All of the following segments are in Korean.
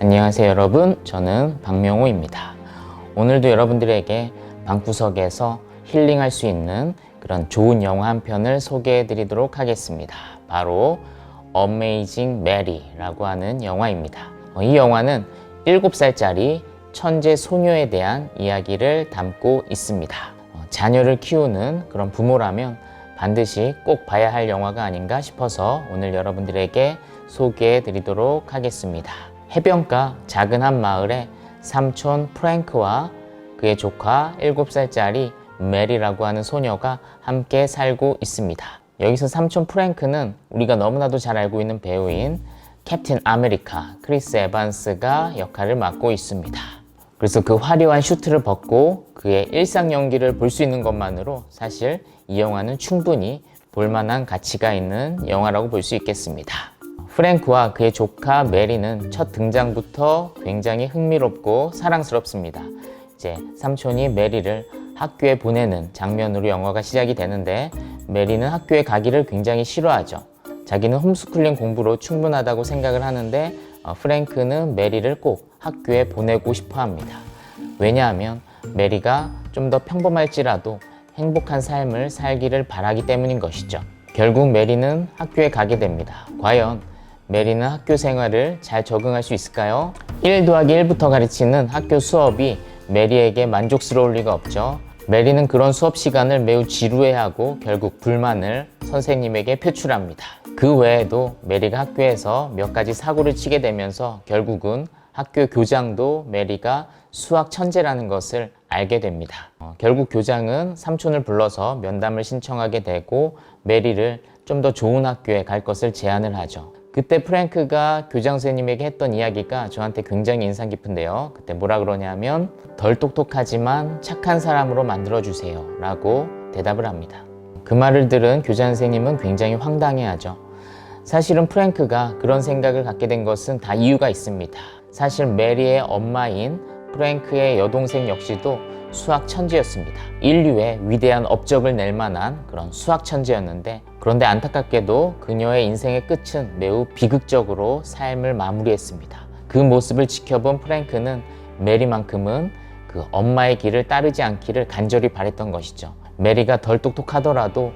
안녕하세요 여러분. 저는 박명호입니다. 오늘도 여러분들에게 방구석에서 힐링할 수 있는 그런 좋은 영화 한 편을 소개해 드리도록 하겠습니다. 바로 Amazing Mary라고 하는 영화입니다. 어, 이 영화는 7살짜리 천재 소녀에 대한 이야기를 담고 있습니다. 어, 자녀를 키우는 그런 부모라면 반드시 꼭 봐야 할 영화가 아닌가 싶어서 오늘 여러분들에게 소개해 드리도록 하겠습니다. 해변가 작은 한 마을에 삼촌 프랭크와 그의 조카 7살짜리 메리라고 하는 소녀가 함께 살고 있습니다. 여기서 삼촌 프랭크는 우리가 너무나도 잘 알고 있는 배우인 캡틴 아메리카 크리스 에반스가 역할을 맡고 있습니다. 그래서 그 화려한 슈트를 벗고 그의 일상 연기를 볼 수 있는 것만으로 사실 이 영화는 충분히 볼만한 가치가 있는 영화라고 볼 수 있겠습니다. 프랭크와 그의 조카 메리는 첫 등장부터 굉장히 흥미롭고 사랑스럽습니다. 이제 삼촌이 메리를 학교에 보내는 장면으로 영화가 시작이 되는데 메리는 학교에 가기를 굉장히 싫어하죠. 자기는 홈스쿨링 공부로 충분하다고 생각을 하는데 어, 프랭크는 메리를 꼭 학교에 보내고 싶어 합니다. 왜냐하면 메리가 좀 더 평범할지라도 행복한 삶을 살기를 바라기 때문인 것이죠. 결국 메리는 학교에 가게 됩니다. 과연 메리는 학교 생활을 잘 적응할 수 있을까요? 1 더하기 1부터 가르치는 학교 수업이 메리에게 만족스러울 리가 없죠. 메리는 그런 수업 시간을 매우 지루해하고 결국 불만을 선생님에게 표출합니다. 그 외에도 메리가 학교에서 몇 가지 사고를 치게 되면서 결국은 학교 교장도 메리가 수학 천재라는 것을 알게 됩니다. 어, 결국 교장은 삼촌을 불러서 면담을 신청하게 되고 메리를 좀 더 좋은 학교에 갈 것을 제안을 하죠. 그때 프랭크가 교장 선생님에게 했던 이야기가 저한테 굉장히 인상 깊은데요. 그때 뭐라 그러냐면 덜 똑똑하지만 착한 사람으로 만들어 주세요. 라고 대답을 합니다. 그 말을 들은 교장 선생님은 굉장히 황당해하죠. 사실은 프랭크가 그런 생각을 갖게 된 것은 다 이유가 있습니다. 사실 메리의 엄마인 프랭크의 여동생 역시도 수학 천재였습니다. 인류의 위대한 업적을 낼 만한 그런 수학 천재였는데 그런데 안타깝게도 그녀의 인생의 끝은 매우 비극적으로 삶을 마무리했습니다. 그 모습을 지켜본 프랭크는 메리만큼은 그 엄마의 길을 따르지 않기를 간절히 바랬던 것이죠. 메리가 덜 똑똑하더라도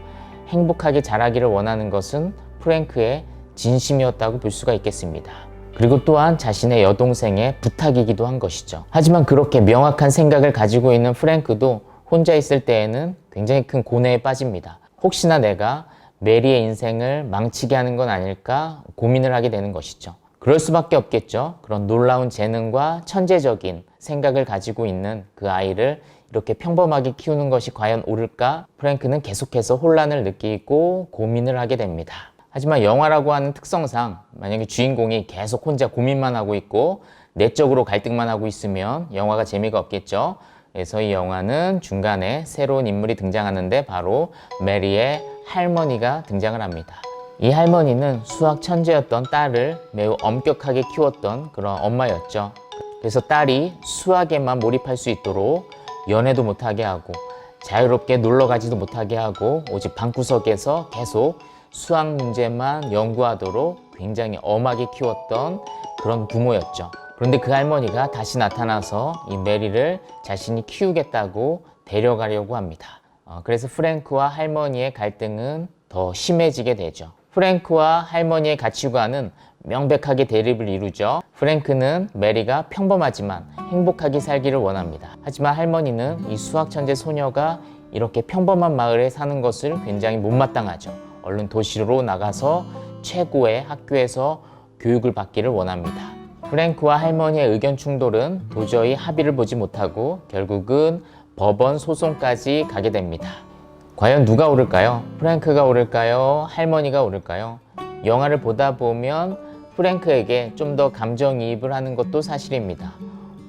행복하게 자라기를 원하는 것은 프랭크의 진심이었다고 볼 수가 있겠습니다. 그리고 또한 자신의 여동생의 부탁이기도 한 것이죠. 하지만 그렇게 명확한 생각을 가지고 있는 프랭크도 혼자 있을 때에는 굉장히 큰 고뇌에 빠집니다. 혹시나 내가 메리의 인생을 망치게 하는 건 아닐까 고민을 하게 되는 것이죠. 그럴 수밖에 없겠죠. 그런 놀라운 재능과 천재적인 생각을 가지고 있는 그 아이를 이렇게 평범하게 키우는 것이 과연 옳을까? 프랭크는 계속해서 혼란을 느끼고 고민을 하게 됩니다. 하지만 영화라고 하는 특성상 만약에 주인공이 계속 혼자 고민만 하고 있고 내적으로 갈등만 하고 있으면 영화가 재미가 없겠죠. 그래서 이 영화는 중간에 새로운 인물이 등장하는데 바로 메리의 할머니가 등장을 합니다. 이 할머니는 수학 천재였던 딸을 매우 엄격하게 키웠던 그런 엄마였죠. 그래서 딸이 수학에만 몰입할 수 있도록 연애도 못하게 하고 자유롭게 놀러 가지도 못하게 하고 오직 방구석에서 계속 수학 문제만 연구하도록 굉장히 엄하게 키웠던 그런 부모였죠. 그런데 그 할머니가 다시 나타나서 이 메리를 자신이 키우겠다고 데려가려고 합니다. 어, 그래서 프랭크와 할머니의 갈등은 더 심해지게 되죠. 프랭크와 할머니의 가치관은 명백하게 대립을 이루죠. 프랭크는 메리가 평범하지만 행복하게 살기를 원합니다. 하지만 할머니는 이 수학 천재 소녀가 이렇게 평범한 마을에 사는 것을 굉장히 못마땅하죠. 얼른 도시로 나가서 최고의 학교에서 교육을 받기를 원합니다. 프랭크와 할머니의 의견 충돌은 도저히 합의를 보지 못하고 결국은 법원 소송까지 가게 됩니다. 과연 누가 오를까요? 프랭크가 오를까요? 할머니가 오를까요? 영화를 보다 보면 프랭크에게 좀 더 감정이입을 하는 것도 사실입니다.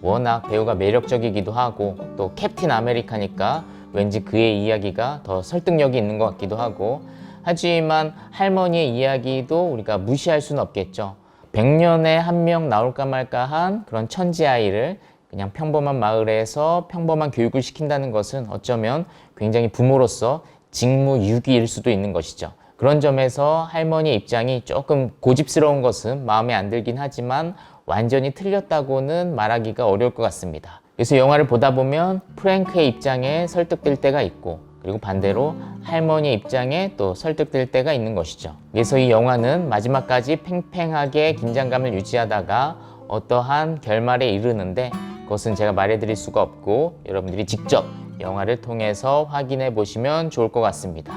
워낙 배우가 매력적이기도 하고 또 캡틴 아메리카니까 왠지 그의 이야기가 더 설득력이 있는 것 같기도 하고 하지만 할머니의 이야기도 우리가 무시할 수는 없겠죠. 100년에 한 명 나올까 말까 한 그런 천재 아이를 그냥 평범한 마을에서 평범한 교육을 시킨다는 것은 어쩌면 굉장히 부모로서 직무유기일 수도 있는 것이죠. 그런 점에서 할머니의 입장이 조금 고집스러운 것은 마음에 안 들긴 하지만 완전히 틀렸다고는 말하기가 어려울 것 같습니다. 그래서 영화를 보다 보면 프랭크의 입장에 설득될 때가 있고 그리고 반대로 할머니의 입장에 또 설득될 때가 있는 것이죠. 그래서 이 영화는 마지막까지 팽팽하게 긴장감을 유지하다가 어떠한 결말에 이르는데 그것은 제가 말해드릴 수가 없고 여러분들이 직접 영화를 통해서 확인해 보시면 좋을 것 같습니다.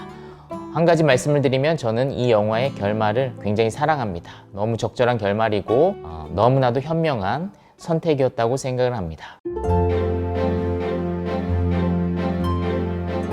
한 가지 말씀을 드리면 저는 이 영화의 결말을 굉장히 사랑합니다. 너무 적절한 결말이고 어, 너무나도 현명한 선택이었다고 생각을 합니다.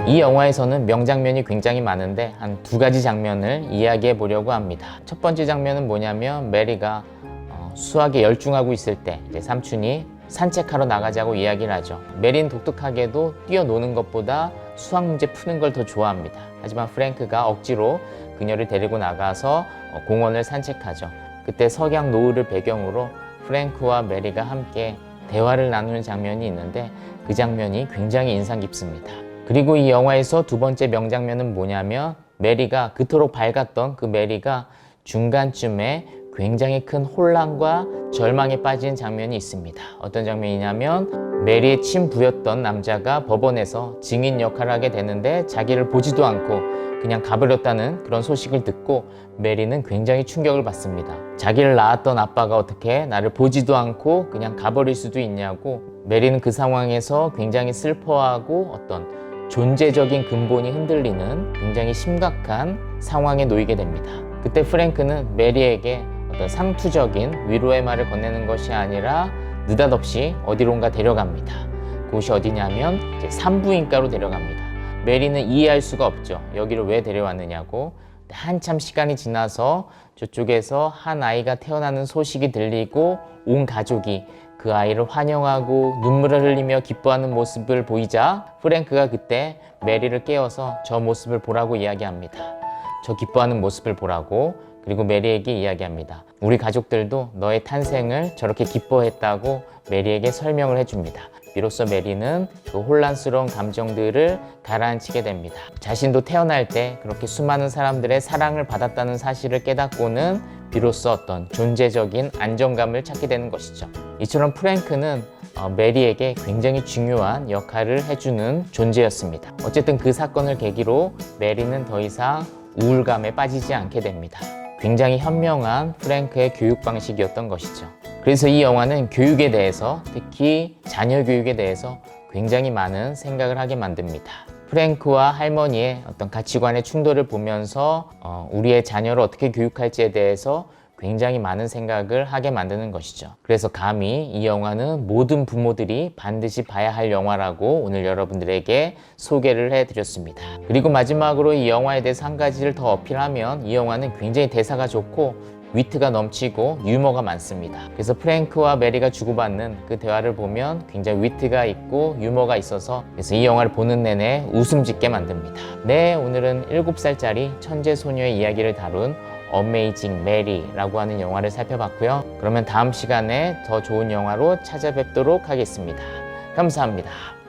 이 영화에서는 명장면이 굉장히 많은데 한 두 가지 장면을 이야기해 보려고 합니다. 첫 번째 장면은 뭐냐면 메리가 어, 수학에 열중하고 있을 때 삼촌이 산책하러 나가자고 이야기를 하죠. 메리는 독특하게도 뛰어노는 것보다 수학 문제 푸는 걸 더 좋아합니다. 하지만 프랭크가 억지로 그녀를 데리고 나가서 어, 공원을 산책하죠. 그때 석양 노을을 배경으로 프랭크와 메리가 함께 대화를 나누는 장면이 있는데 그 장면이 굉장히 인상 깊습니다. 그리고 이 영화에서 두 번째 명장면은 뭐냐면 메리가 그토록 밝았던 그 메리가 중간쯤에 굉장히 큰 혼란과 절망에 빠진 장면이 있습니다. 어떤 장면이냐면 메리의 친부였던 남자가 법원에서 증인 역할을 하게 되는데 자기를 보지도 않고 그냥 가버렸다는 그런 소식을 듣고 메리는 굉장히 충격을 받습니다. 자기를 낳았던 아빠가 어떻게 나를 보지도 않고 그냥 가버릴 수도 있냐고 메리는 그 상황에서 굉장히 슬퍼하고 어떤 존재적인 근본이 흔들리는 굉장히 심각한 상황에 놓이게 됩니다. 그때 프랭크는 메리에게 어떤 상투적인 위로의 말을 건네는 것이 아니라 느닷없이 어디론가 데려갑니다. 그곳이 어디냐면 이제 산부인과로 데려갑니다. 메리는 이해할 수가 없죠. 여기를 왜 데려왔느냐고. 한참 시간이 지나서 저쪽에서 한 아이가 태어나는 소식이 들리고 온 가족이 그 아이를 환영하고 눈물을 흘리며 기뻐하는 모습을 보이자 프랭크가 그때 메리를 깨워서 저 모습을 보라고 이야기합니다. 저 기뻐하는 모습을 보라고 그리고 메리에게 이야기합니다. 우리 가족들도 너의 탄생을 저렇게 기뻐했다고 메리에게 설명을 해줍니다. 비로소 메리는 그 혼란스러운 감정들을 가라앉히게 됩니다. 자신도 태어날 때 그렇게 수많은 사람들의 사랑을 받았다는 사실을 깨닫고는 비로소 어떤 존재적인 안정감을 찾게 되는 것이죠. 이처럼 프랭크는 어, 메리에게 굉장히 중요한 역할을 해주는 존재였습니다. 어쨌든 그 사건을 계기로 메리는 더 이상 우울감에 빠지지 않게 됩니다. 굉장히 현명한 프랭크의 교육 방식이었던 것이죠. 그래서 이 영화는 교육에 대해서 특히 자녀 교육에 대해서 굉장히 많은 생각을 하게 만듭니다. 프랭크와 할머니의 어떤 가치관의 충돌을 보면서 어, 우리의 자녀를 어떻게 교육할지에 대해서 굉장히 많은 생각을 하게 만드는 것이죠. 그래서 감히 이 영화는 모든 부모들이 반드시 봐야 할 영화라고 오늘 여러분들에게 소개를 해드렸습니다. 그리고 마지막으로 이 영화에 대해서 한 가지를 더 어필하면 이 영화는 굉장히 대사가 좋고 위트가 넘치고 유머가 많습니다. 그래서 프랭크와 메리가 주고받는 그 대화를 보면 굉장히 위트가 있고 유머가 있어서 그래서 이 영화를 보는 내내 웃음 짓게 만듭니다. 네, 오늘은 7살짜리 천재 소녀의 이야기를 다룬 어메이징 메리라고 하는 영화를 살펴봤고요. 그러면 다음 시간에 더 좋은 영화로 찾아뵙도록 하겠습니다. 감사합니다.